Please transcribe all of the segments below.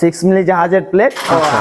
Six মিলি জাহাজের plate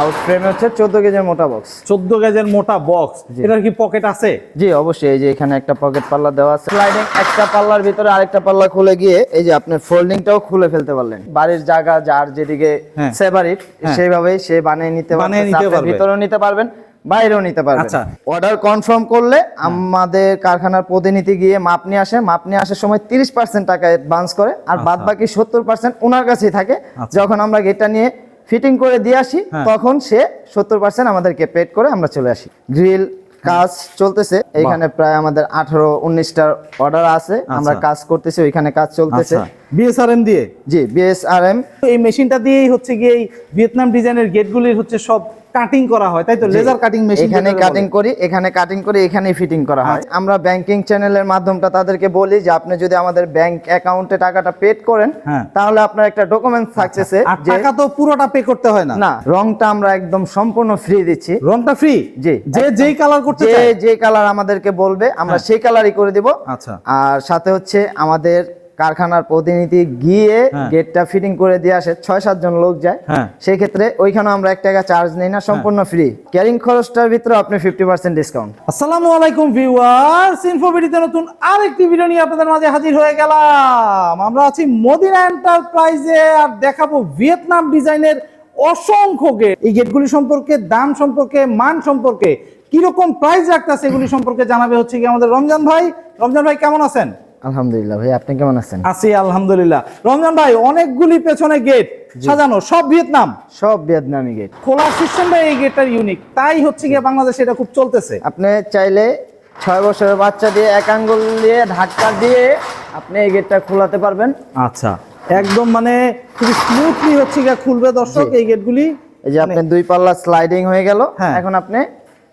out ফ্রেমে হচ্ছে চোদ্দ গেজের মোটা বক্স চোদ্দ গেজের মোটা বক্স এটার কি পকেট আছে? জি অবশ্যই এই যে এখানে একটা পকেট পাল্লা দেওয়া আছে। স্লাইডিং একটা পাল্লার ভিতরে আরেকটা পাল্লা খুলে গিয়ে এই যে আপনার ফোল্ডিংটাও খুলে ফেলতে পারলেন। বাড়ির জায়গা যার যেদিকে হ্যাঁ। সেভারিট সেভাবেই সেইভাবেই সে বানিয়ে নিতে বানিয়ে নিতে আপনার ভিতরেও নিতে পারবেন। বাইরেও নিতে পারবেন। আচ্ছা। অর্ডার কনফার্ম করলে আমাদের কারখানার প্রতিনিধি গিয়ে মাপ নিয়ে আসে। মাপ নিয়ে আসার সময় তিরিশ পার্সেন্ট টাকা অ্যাডভান্স করে আর বাদ বাকি সত্তর পার্সেন্ট ওনার কাছেই থাকে। আচ্ছা। যখন আমরা গেটটা নিয়ে ফিটিং করে দিয়ে আসি হ্যাঁ। তখন সে সত্তর পার্সেন্ট আমাদেরকে পেড করে আমরা চলে আসি। গ্রিল কাজ চলতেছে। এখানে প্রায় আমাদের আঠারো উনিশটার অর্ডার আছে। আমরা আচ্ছা। কাজ করতেছি ওইখানে কাজ চলতেছে। আচ্ছা। বিএসআরএম দিয়ে? জি বিএসআরএম এই মেশিনটা দিয়েই হচ্ছে গিয়ে ভিয়েতনাম ডিজাইনের গেটগুলির হচ্ছে সব কাটিং করা হয় তাই তো? লেজার কাটিং মেশিন এখানে কাটিং করি এখানে কাটিং করি এখানে ফিটিং করা হয়। আমরা ব্যাংকিং চ্যানেলের মাধ্যমটা তাদেরকে বলি যে আপনি যদি আমাদের ব্যাংক অ্যাকাউন্টে টাকাটা পেড করেন হ্যাঁ। তাহলে আপনার একটা ডকুমেন্ট থাকতেছে আর টাকা তো পুরোটা পে করতে হয় না? না রংটা আমরা একদম সম্পূর্ণ ফ্রি দিচ্ছি। রংটা ফ্রি জি। যে যেই কালার করতে যে চায়। যে কালার আমাদেরকে বলবে আমরা সেই কালারই করে দিব। আচ্ছা। আর সাথে হচ্ছে আমাদের কারখানার প্রতিনিধি গিয়ে হ্যাঁ। গেটটা ফিটিং করে দিয়ে আসে ছয় সাতজন লোক যায়। হ্যাঁ। সেই ক্ষেত্রে ওইখানে আমরা এক টাকা চার্জ নেই না সম্পূর্ণ ফ্রি ক্যারিং খরচটার ভিতরে আপনি ফিফটি পার্সেন্ট ডিসকাউন্ট আসসালামু আলাইকুম ভিউয়ার্স ইনফোভিডিতে নতুন আরেকটি ভিডিও নিয়ে আপনাদের মাঝে হাজির হয়ে গেলাম। আমরা আছি মদিনা এন্টারপ্রাইজে আর দেখাবো ভিয়েতনাম ডিজাইনের অসংখ্য গেট এই গেটগুলি সম্পর্কে দাম সম্পর্কে মান সম্পর্কে কীরকম প্রাইস রাখতেছে এগুলি সম্পর্কে জানাবে হচ্ছে কি আমাদের রমজান ভাই। রমজান ভাই কেমন আছেন? আলহামদুলিল্লাহ ভাই আপনি কেমন আছেন? আছি আলহামদুলিল্লাহ। রমজান ভাই অনেকগুলি পেছনে গেট সাজানো সব ভিয়েতনাম। সব ভিয়েতনামি গেট খোলার সিস্টেমটা এই গেটটার ইউনিক তাই হচ্ছে গিয়ে বাংলাদেশে এটা খুব চলতেছে। আপনি চাইলে ছয় বছরের বাচ্চা দিয়ে এক আঙ্গুল দিয়ে ধাক্কা দিয়ে আপনি এই গেটটা খোলাতে পারবেন। আচ্ছা। একদম মানে খুবই স্মুথলি হচ্ছে গিয়ে খুলবে দর্শক এই গেটগুলি এই যে আপনি দুই পাল্লা স্লাইডিং হয়ে গেল। হ্যাঁ। এখন আপনি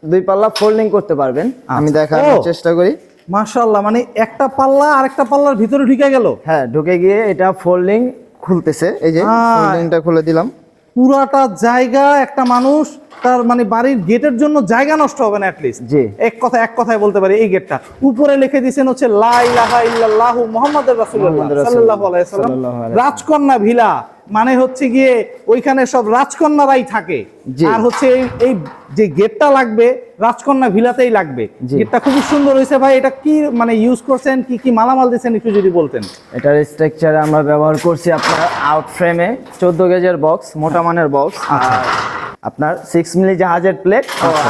দুই পাল্লা ফোল্ডিং করতে পারবেন। আমি আচ্ছা। দেখানোর চেষ্টা করি। মাশাআল্লাহ মানে একটা পাল্লা আর একটা পাল্লার ভিতরে ঢুকে গেল হ্যাঁ ঢুকে গিয়ে এটা ফোল্ডিং খুলতেছে এই যে। ফোল্ডিংটা খুলে দিলাম পুরাটা জায়গা একটা মানুষ তার মানে বাড়ির গেটের জন্য জায়গা নষ্ট হবে না অ্যাটলিস্ট জি। এক কথা এক কথায় বলতে পারি এই গেটটা। উপরে লিখে দিয়েছেন হচ্ছে লা ইলাহা ইল্লাল্লাহু মুহাম্মাদুর রাসূলুল্লাহ। সাল্লাল্লাহু আলাইহি সাল্লাম রাজকন্যা ভিলা মানে হচ্ছে গিয়ে ওইখানে সব রাজকন্যারাই থাকে। আর হচ্ছে এই যে গেটটা লাগবে রাজকন্যা ভিলাতেই লাগবে। গেটটা খুবই সুন্দর হয়েছে ভাই। এটা কি মানে ইউজ করছেন? কি কি মালামাল দিয়েছেন একটু যদি বলতেন। এটার স্ট্রাকচারে আমরা ব্যবহার করছি আপনার আউট ফ্রেমে চোদ্দ গেজের বক্স মোটা মানের বক্স আচ্ছা। আর আপনার সিক্স মিলি জাহাজের প্লেট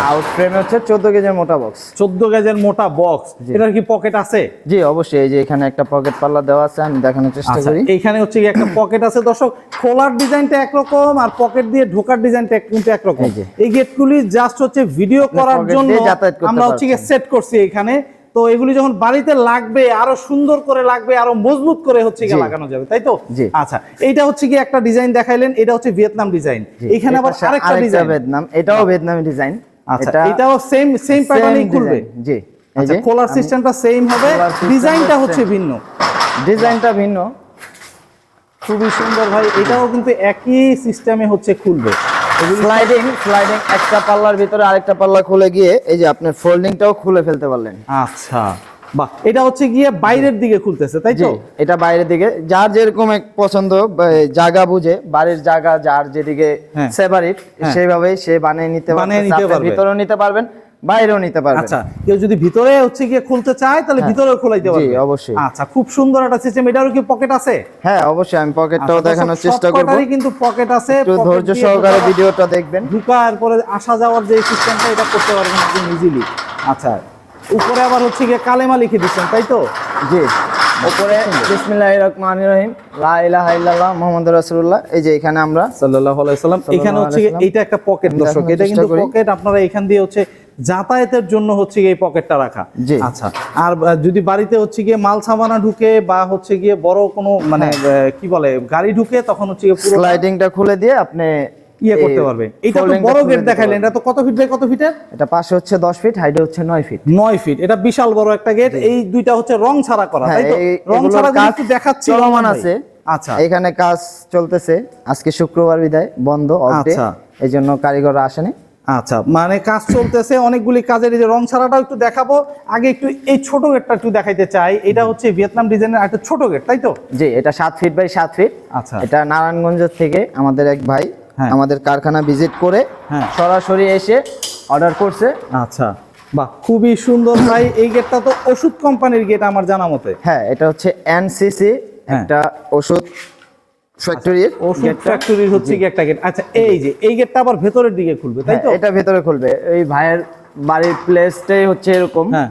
আউট ফ্রেমে হচ্ছে চোদ্দ গেজের মোটা বক্স চোদ্দ গেজের মোটা বক্স এটার কি পকেট আছে? জি অবশ্যই এই যে এখানে একটা পকেট পাল্লা দেওয়া আছে আমি দেখানোর চেষ্টা আচ্ছা করি। এইখানে হচ্ছে কি একটা পকেট আছে। দর্শক খোলার ডিজাইনটা একরকম আর পকেট দিয়ে ঢোকার ডিজাইনটা কিন্তু একরকম। এই গেটগুলি জাস্ট হচ্ছে ভিডিও করার জন্য যাতায়াত আমরা হচ্ছে। সেট করছি এখানে। তো এগুলি যখন বাড়িতে লাগবে আরও সুন্দর করে লাগবে আরও মজবুত করে হচ্ছে জি। লাগানো যাবে তাই তো? আচ্ছা এইটা হচ্ছে কি একটা ডিজাইন দেখাইলেন এটা হচ্ছে ভিয়েতনাম ডিজাইন। এখানে আবার আরেকটা ডিজাইন। ভিয়েতনাম এটাও ভিয়েতনামি ডিজাইন। আচ্ছা এটাও সেম সেম প্যাটার্নেই খুলবে? জি আচ্ছা যে খোলার সিস্টেমটা সেম হবে ডিজাইনটা হচ্ছে ভিন্ন। ডিজাইনটা ভিন্ন। খুবই সুন্দর ভাই এটাও কিন্তু একই সিস্টেমে হচ্ছে খুলবে। স্লাইডিং স্লাইডিং একটা পাল্লার ভিতরে আরেকটা পাল্লা খুলে গিয়ে এই যে আপনার ফোল্ডিংটাও খুলে ফেলতে পারলেন আচ্ছা বাহ এটা হচ্ছে গিয়ে বাইরের দিকে খুলতেছে তাই তো এটা বাইরের দিকে যার যেরকম এক পছন্দ জায়গা বুঝে বাড়ির জায়গা যার যেদিকে হ্যাঁ। সেভারিট সেভাবে সেইভাবে সে বানিয়ে নিতে বানিয়ে নিতে। ভিতরেও নিতে পারবেন বাইরেও নিতে পারবেন। আচ্ছা কেউ যদি ভিতরে হচ্ছে গিয়ে খুলতে চায় তাহলে ভিতরেও খোলাইতে পারবে। হ্যাঁ। অবশ্যই। আচ্ছা খুব সুন্দর একটা সিস্টেম এটারও কি পকেট আছে? হ্যাঁ অবশ্যই আমি পকেটটাও আচ্ছা, দেখানোর চেষ্টা করব। কিন্তু পকেট আছে একটু ধৈর্য সহকারে ভিডিওটা দেখবেন। এরপরে আসা যাওয়ার যে সিস্টেমটা এটা করতে পারবেন একদম ইজিলি আচ্ছা উপরে আবার হচ্ছে গিয়ে কালেমা লিখে দিচ্ছেন তাই তো? জি উপরে বিসমিল্লাহির রহমানির রহিম লা ইলাহা ইল্লাল্লাহ মুহাম্মাদুর রাসূলুল্লাহ এই যে এখানে আমরা সাল্লাল্লাহু আলাইহি সাল্লাম এখানে হচ্ছে এইটা একটা পকেট দর্শক এটা কিন্তু পকেট আপনারা এখান দিয়ে হচ্ছে যাতায়াতের জন্য হচ্ছে গিয়ে এই পকেটটা রাখা। আচ্ছা আর যদি বাড়িতে হচ্ছে গিয়ে মাল সামানা ঢুকে বা হচ্ছে গিয়ে বড় কোনো মানে কি বলে গাড়ি ঢুকে তখন হচ্ছে গিয়ে পুরো স্লাইডিংটা খুলে দিয়ে আপনি ইয়ে করতে পারবে এটা তো বড় গেট দেখাইলেন। এটা তো কত ফিট বাই কত ফিটের এটা পাশে হচ্ছে 10 ফিট হাইটে হচ্ছে 9 ফিট নয় ফিট এটা বিশাল বড় একটা গেট এই দুইটা হচ্ছে রং ছাড়া করা হ্যাঁ, তাই তো? রং ছাড়া কাজ দেখাচ্ছি রহমান আছে। আচ্ছা। এখানে কাজ চলতেছে। আজকে শুক্রবার বিদায় বন্ধ অফ ডে আচ্ছা। এই জন্য কারিগররা আসেনি। আচ্ছা মানে কাজ চলতেছে অনেকগুলি কাজের এই যে রং ছাড়াটাও একটু দেখাবো আগে একটু এই ছোট গেটটা একটু দেখাইতে চাই এটা হচ্ছে ভিয়েতনাম ডিজাইনের একটা ছোট গেট তাই তো জি এটা সাত ফিট বাই সাত ফিট আচ্ছা। এটা নারায়ণগঞ্জ থেকে আমাদের এক ভাই হ্যাঁ। আমাদের কারখানা ভিজিট করে হ্যাঁ। সরাসরি এসে অর্ডার করছে আচ্ছা বাহ খুবই সুন্দর ভাই এই গেটটা তো ওষুধ কোম্পানির গেট আমার জানা মতে হ্যাঁ এটা হচ্ছে এনসিসি হ্যাঁ। একটা ওষুধ ফ্যাক্টরির ওষুধ ফ্যাক্টরির হচ্ছে কি একটা গেট আচ্ছা এই যে এই গেটটা আবার ভেতরের দিকে খুলবে তাই তো? হ্যাঁ, এটা ভেতরে খুলবে। এই ভাইয়ের বাড়ির প্লেসটাই হচ্ছে এরকম। হ্যাঁ।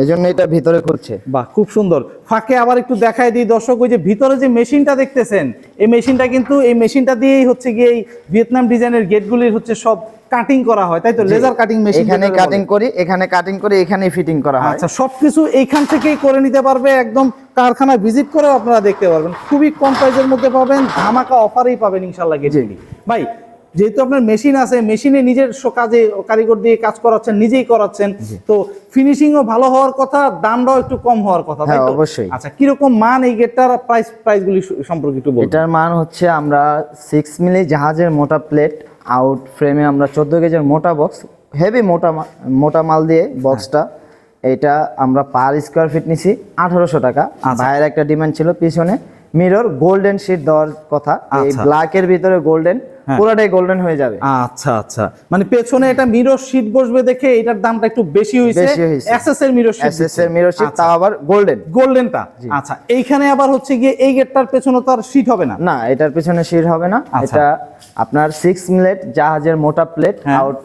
এই জন্য এটা ভিতরে খুলছে। বাহ খুব সুন্দর। ফাঁকে আবার একটু দেখায় দিই দর্শক ওই যে ভিতরে যে মেশিনটা দেখতেছেন এই মেশিনটা কিন্তু এই মেশিনটা দিয়েই হচ্ছে গিয়ে এই ভিয়েতনাম ডিজাইনের গেটগুলির হচ্ছে সব কাটিং করা হয় তাই তো? লেজার কাটিং মেশিন এখানে কাটিং করি এখানে কাটিং করে এখানে ফিটিং করা হয়। আচ্ছা সবকিছু এইখান থেকেই করে নিতে পারবে একদম কারখানা ভিজিট করেও আপনারা দেখতে পারবেন। খুবই কম প্রাইসের মধ্যে পাবেন ধামাকা অফারেই পাবেন ইনশাল্লাহ গেটগুলি। ভাই যেহেতু আপনার মেশিন আছে মেশিনে নিজের কাজে কারিগর দিয়ে কাজ করাচ্ছেন নিজেই করাচ্ছেন তো ফিনিশিংও ভালো হওয়ার কথা দামটাও একটু কম হওয়ার কথা হ্যাঁ, অবশ্যই। আচ্ছা কীরকম মান এই গেটটার প্রাইস প্রাইসগুলি সম্পর্কে একটু বলুন এটার মান হচ্ছে আমরা সিক্স মিলি জাহাজের মোটা প্লেট আউট ফ্রেমে আমরা চোদ্দ কেজির মোটা বক্স হেভি মোটা মোটা মাল দিয়ে বক্সটা এটা আমরা পার স্কোয়ার ফিট নিছি আঠারোশো টাকা আচ্ছা। ভাইয়ের একটা ডিমান্ড ছিল পিছনে মিরর গোল্ডেন শিট দেওয়ার কথা এই আচ্ছা। ব্ল্যাকের ভিতরে গোল্ডেন। পুরোটাই গোল্ডেন হয়ে যাবে। আচ্ছা আচ্ছা। মানে পেছনে এটা মিরর শীট বসবে দেখে এটার দামটা একটু বেশি হয়েছে বেশি হয়েছে। এসএস এর মিরর শীট এসএস এর মিরর শিট তাও আবার গোল্ডেন গোল্ডেনটা আচ্ছা এইখানে আবার হচ্ছে গিয়ে এই গেটটার পেছনে তো আর শীট হবে না? না এটার পেছনে শিট হবে না। আচ্ছা। এটা আপনার সিক্স মিলেট জাহাজের মোটা প্লেট হ্যাঁ। আউট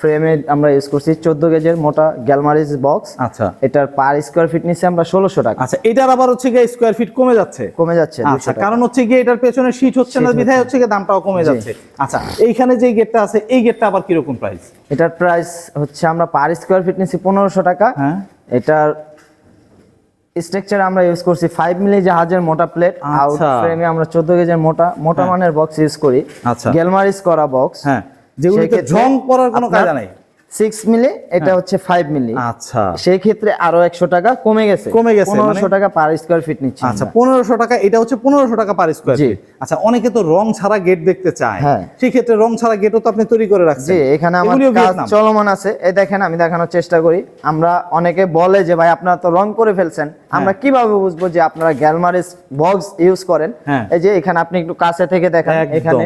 ফ্রেমে আমরা ইউজ করছি চোদ্দ গেজের মোটা গ্যালমারিজ বক্স। আচ্ছা। এটার পার স্কোয়ার ফিট নিচ্ছে আমরা ষোলোশো টাকা। আচ্ছা এটার আবার হচ্ছে গিয়ে স্কোয়ার ফিট কমে যাচ্ছে? কমে যাচ্ছে আচ্ছা কারণ হচ্ছে গিয়ে এটার পেছনে শীট হচ্ছে না বিধায় হচ্ছে গিয়ে দামটাও কমে যাচ্ছে। আচ্ছা এইখানে যে গেটটা আছে এই গেটটা আবার কীরকম প্রাইস এটার প্রাইস হচ্ছে আমরা পার স্কোয়ার ফিট নিচ্ছি পনেরোশো টাকা। হ্যাঁ। এটার স্ট্রাকচার আমরা ইউজ করছি ফাইভ মিলি জাহাজের মোটা প্লেট আউট। ফ্রেমে আমরা চোদ্দ গেজের মোটা মোটা মানের বক্স ইউজ করি। আচ্ছা। গ্যালমারিজ করা বক্স হ্যাঁ। যেগুলিতে ঝং পড়ার কোনো কায়দা নাই। সিক্স মিলি এটা হচ্ছে ফাইভ মিলি আচ্ছা। সেই ক্ষেত্রে আরও একশো টাকা কমে গেছে। কমে গেছে, মানে- পনেরোশো টাকা পার স্কোয়ার ফিট নিচ্ছি আচ্ছা আমরা। পনেরোশো টাকা এটা হচ্ছে পনেরোশো টাকা পার স্কোয়ার জি। আচ্ছা অনেকে তো রং ছাড়া গেট দেখতে চায়। হ্যাঁ। সেই ক্ষেত্রে রং ছাড়া গেটও তো আপনি তৈরি করে রাখছেন। জি এখানে আমার কাজ চলমান আছে। এই দেখেন আমি দেখানোর চেষ্টা করি। আমরা অনেকে বলে যে ভাই আপনারা তো রং করে ফেলছেন। আমরা কীভাবে বুঝব যে আপনারা গ্যালমারিস বক্স ইউজ করেন? হ্যাঁ। এই যে এখানে আপনি একটু কাছে থেকে দেখেন এখানে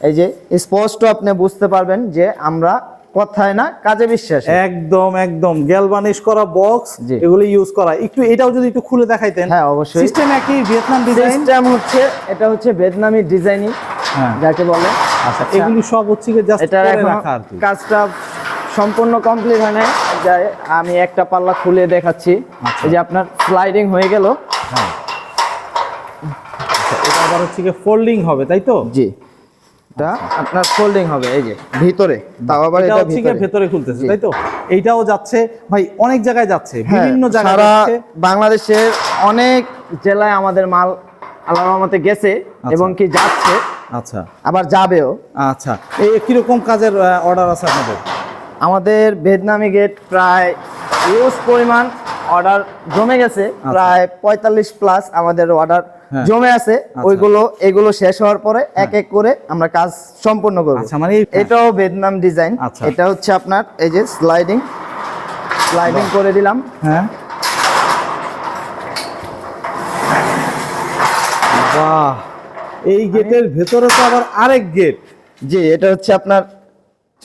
এই যে স্পষ্ট আপনি বুঝতে পারবেন যে আমরা কথায় না কাজে বিশ্বাস। একদম একদম। গ্যালভানিশ করা বক্স। এগুলো ইউজ করা। একটু এটাও যদি একটু খুলে দেখাইতেন। হ্যাঁ, অবশ্যই। সিস্টেম একই ভিয়েতনাম ডিজাইন সিস্টেম হচ্ছে এটা হচ্ছে ভিয়েতনামি ডিজাইনিং হ্যাঁ। যাকে বলে। আচ্ছা এগুলি সব হচ্ছে কি জাস্ট রাখা আর কি। কাজটা সম্পূর্ণ কমপ্লিট হয় যাই আমি একটা পাল্লা খুলে দেখাচ্ছি। আচ্ছা। এই যে আপনার স্লাইডিং হয়ে গেল। হ্যাঁ। আচ্ছা, এটা আবার হচ্ছে ফোল্ডিং হবে তাই তো? জি। এটা আপনার ফোল্ডিং হবে এই যে ভিতরে তাও আবার এটা এটা ভিতরে। খুলতেছে তাই তো? এইটাও যাচ্ছে ভাই অনেক জায়গায় যাচ্ছে হ্যাঁ, বিভিন্ন জায়গায় যাচ্ছে। বাংলাদেশের অনেক জেলায় আমাদের মাল আল্লাহর রহমতে গেছে এবং কি যাচ্ছে আচ্ছা। আবার যাবেও। আচ্ছা এই কীরকম কাজের অর্ডার আছে আপনাদের? আমাদের ভিয়েতনামি গেট প্রায় ইউজ পরিমাণ অর্ডার জমে গেছে প্রায় পঁয়তাল্লিশ প্লাস আমাদের অর্ডার। জমে আছে ওইগুলো এগুলো শেষ হওয়ার পরে এক এক করে আমরা কাজ সম্পূর্ণ করব। আচ্ছা মানে এটাও ভিয়েতনাম ডিজাইন আচ্ছা। এটা হচ্ছে আপনার এই যে স্লাইডিং স্লাইডিং করে দিলাম। হ্যাঁ। বাহ। এই গেটের ভেতরে তো আবার আরেক গেট। জি এটা হচ্ছে আপনার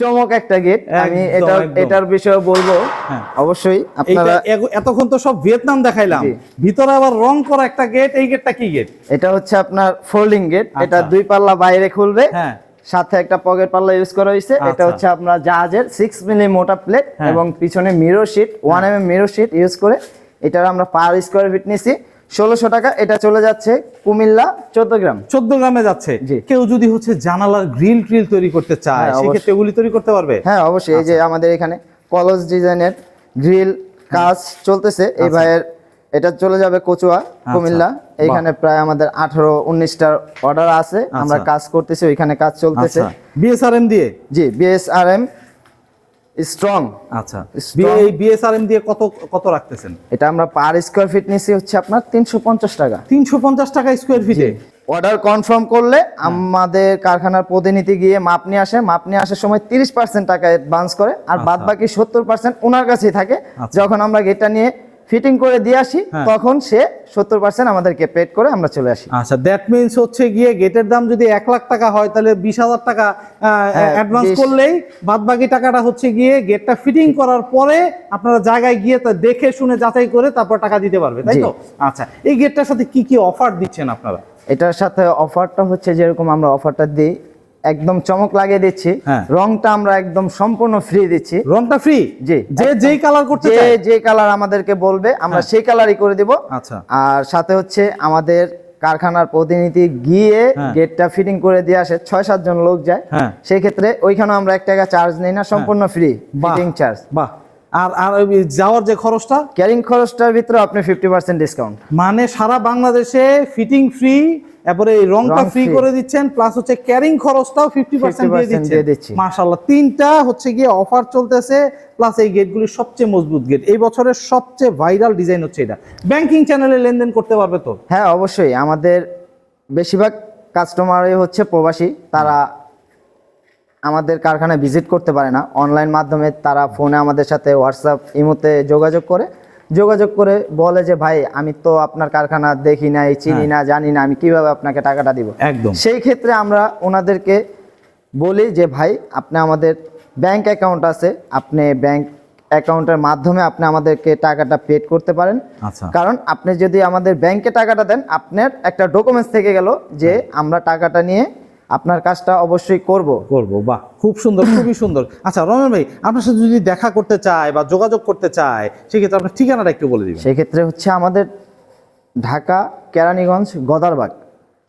চমক একটা গেট। আমি এটা এটার বিষয়ে বলব। হ্যাঁ। অবশ্যই আপনারা এতক্ষণ তো সব ভিয়েতনাম দেখাইলাম। ভিতরে আবার রং করা একটা গেট এই গেটটা কি গেট? এটা হচ্ছে আপনার ফোল্ডিং গেট। এটা আচ্ছা। দুই পাল্লা বাইরে খুলবে। হ্যাঁ। সাথে একটা পকেট পাল্লা ইউজ করা হয়েছে। এটা আচ্ছা। হচ্ছে আপনার জাহাজের সিক্স মিলি মোটা প্লেট হ্যাঁ। এবং পিছনে mirror sheet one M M mirror sheet use করে এটার আমরা পার স্কোয়ার ফিট নিছি। ষোলোশো টাকা এটা চলে যাচ্ছে কুমিল্লা চোদ্দ গ্রাম। চোদ্দ গ্রামে যাচ্ছে। কেউ যদি হচ্ছে জানালার গ্রিল ট্রিল তৈরি করতে চায় হ্যাঁ, সেক্ষেত্রে এগুলি তৈরি করতে পারবে? হ্যাঁ অবশ্যই। এই যে আচ্ছা। আমাদের এখানে কলস ডিজাইনের গ্রিল কাজ চলতেছে। এই আচ্ছা। ভাইয়ের এটা চলে যাবে কচুয়া কুমিল্লা। এইখানে প্রায় আমাদের আঠারো উনিশটার অর্ডার আছে। আমরা আচ্ছা। কাজ করতেছি ওইখানে কাজ চলতেছে। আচ্ছা। বিএসআরএম দিয়ে? জি বিএসআরএম স্ট্রং। আচ্ছা। এই বিএসআরএম দিয়ে কত কত রাখতেছেন? এটা আমরা পার স্কোয়ার ফিট নিছি হচ্ছে আপনার তিনশো পঞ্চাশ টাকা। তিনশো পঞ্চাশ টাকা স্কোয়ার ফিটে? অর্ডার কনফার্ম করলে আমাদের কারখানার প্রতিনিধি গিয়ে মাপ নিয়ে আসে। মাপ নিয়ে আসার সময় তিরিশ পার্সেন্ট টাকা অ্যাডভান্স করে। আর বাদ বাকি সত্তর পার্সেন্ট ওনার কাছেই থাকে। আচ্ছা। যখন আমরা গেটটা নিয়ে ফিটিং করে দিয়ে আসি হ্যাঁ। তখন সে সত্তর পার্সেন্ট আমাদেরকে পেড করে আমরা চলে আসি। আচ্ছা দ্যাট মিনস হচ্ছে গিয়ে গেটের দাম যদি এক লাখ টাকা হয় তাহলে বিশ হাজার টাকা হ্যাঁ, অ্যাডভান্স করলেই বাদ বাকি টাকাটা হচ্ছে গিয়ে গেটটা ফিটিং করার পরে আপনারা জায়গায় গিয়ে তা দেখে শুনে যাচাই করে তারপর টাকা দিতে পারবে তাই তো? আচ্ছা এই গেটটার সাথে কি কি অফার দিচ্ছেন আপনারা? এটার সাথে অফারটা হচ্ছে যেরকম আমরা অফারটা দিই একদম চমক লাগিয়ে দিচ্ছি। হ্যাঁ। রংটা আমরা একদম সম্পূর্ণ ফ্রি দিচ্ছি। রংটা ফ্রি জি, যে। যেই কালার করতে যে যে কালার আমাদেরকে বলবে আমরা সেই কালারই করে দেব। আচ্ছা। আর সাথে হচ্ছে আমাদের কারখানার প্রতিনিধি গিয়ে হ্যাঁ। গেটটা ফিটিং করে দিয়ে আসে। ছয় সাত জন লোক যায়। সেক্ষেত্রে সেই ক্ষেত্রে ওইখানে আমরা এক টাকা চার্জ নেই না সম্পূর্ণ ফ্রি। ফিটিং চার্জ বাহ। আর আর ওই যাওয়ার যে খরচটা? ক্যারিং খরচটার ভিতরে আপনি ফিফটি পার্সেন্ট ডিসকাউন্ট মানে সারা বাংলাদেশে ফিটিং ফ্রি তারপরে এই রংটা ফ্রি করে দিচ্ছেন প্লাস হচ্ছে ক্যারিং খরচটাও ফিফটি পার্সেন্ট দিয়ে 50% দিচ্ছেন। মাশাল্লাহ তিনটা হচ্ছে গিয়ে অফার চলতেছে প্লাস এই গেটগুলির সবচেয়ে মজবুত গেট এই বছরের সবচেয়ে ভাইরাল ডিজাইন হচ্ছে এটা। ব্যাংকিং চ্যানেলে লেনদেন করতে পারবে তো? হ্যাঁ অবশ্যই। আমাদের বেশিরভাগ কাস্টমারই হচ্ছে প্রবাসী। তারা আমাদের কারখানায় ভিজিট করতে পারে না। অনলাইন মাধ্যমে তারা ফোনে আমাদের সাথে হোয়াটসঅ্যাপ ইমোতে যোগাযোগ করে। যোগাযোগ করে বলে যে ভাই আমি তো আপনার কারখানা দেখি নাই চিনি না জানি না আমি কীভাবে আপনাকে টাকাটা দিব? একদম। সেই ক্ষেত্রে আমরা ওনাদেরকে বলি যে ভাই আপনি আমাদের ব্যাংক অ্যাকাউন্ট আছে। আপনি ব্যাংক অ্যাকাউন্টের মাধ্যমে আপনি আমাদেরকে টাকাটা পেড করতে পারেন। আচ্ছা। কারণ আপনি যদি আমাদের ব্যাংকে টাকাটা দেন আপনার একটা ডকুমেন্টস থেকে গেল যে আমরা টাকাটা নিয়ে আপনার কাজটা অবশ্যই করব। করব বাহ খুব সুন্দর খুবই সুন্দর। আচ্ছা রমেন ভাই আপনার সাথে যদি দেখা করতে চায় বা যোগাযোগ করতে চায় সেক্ষেত্রে আপনার ঠিকানাটা একটু বলে দিবেন। সেক্ষেত্রে হচ্ছে আমাদের ঢাকা কেরানীগঞ্জ গদারবাগ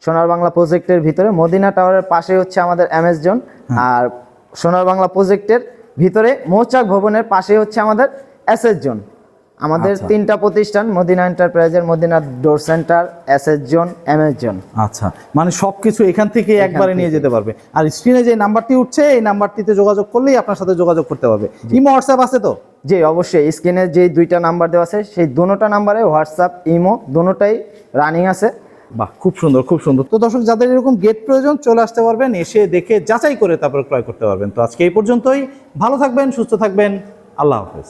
সোনার বাংলা প্রজেক্টের ভিতরে মদিনা টাওয়ারের পাশে হচ্ছে আমাদের এমএস জোন আর সোনার বাংলা প্রজেক্টের ভিতরে মৌচাক ভবনের পাশে হচ্ছে আমাদের এসএস জোন। আমাদের আচ্ছা। তিনটা প্রতিষ্ঠান মদিনা এন্টারপ্রাইজের Madina door centre SS zone MS zone আচ্ছা। মানে সবকিছু এখান থেকে একবারে নিয়ে যেতে পারবে। আর স্ক্রিনে যে নাম্বারটি উঠছে এই নাম্বারটিতে যোগাযোগ করলেই আপনার সাথে যোগাযোগ করতে পারবে। ইমো হোয়াটসঅ্যাপ আছে তো? জি অবশ্যই। স্ক্রিনে যে দুইটা নাম্বার দেওয়া আছে সেই দুটোটা নাম্বারে হোয়াটসঅ্যাপ ইমো দুটোটাই রানিং আছে। বাহ খুব সুন্দর খুব সুন্দর। তো দর্শক যাদের এরকম গেট প্রয়োজন চলে আসতে পারবেন এসে দেখে যাচাই করে তারপরে ক্রয় করতে পারবেন। তো আজকে এই পর্যন্তই। ভালো থাকবেন সুস্থ থাকবেন। আল্লাহ হাফেজ।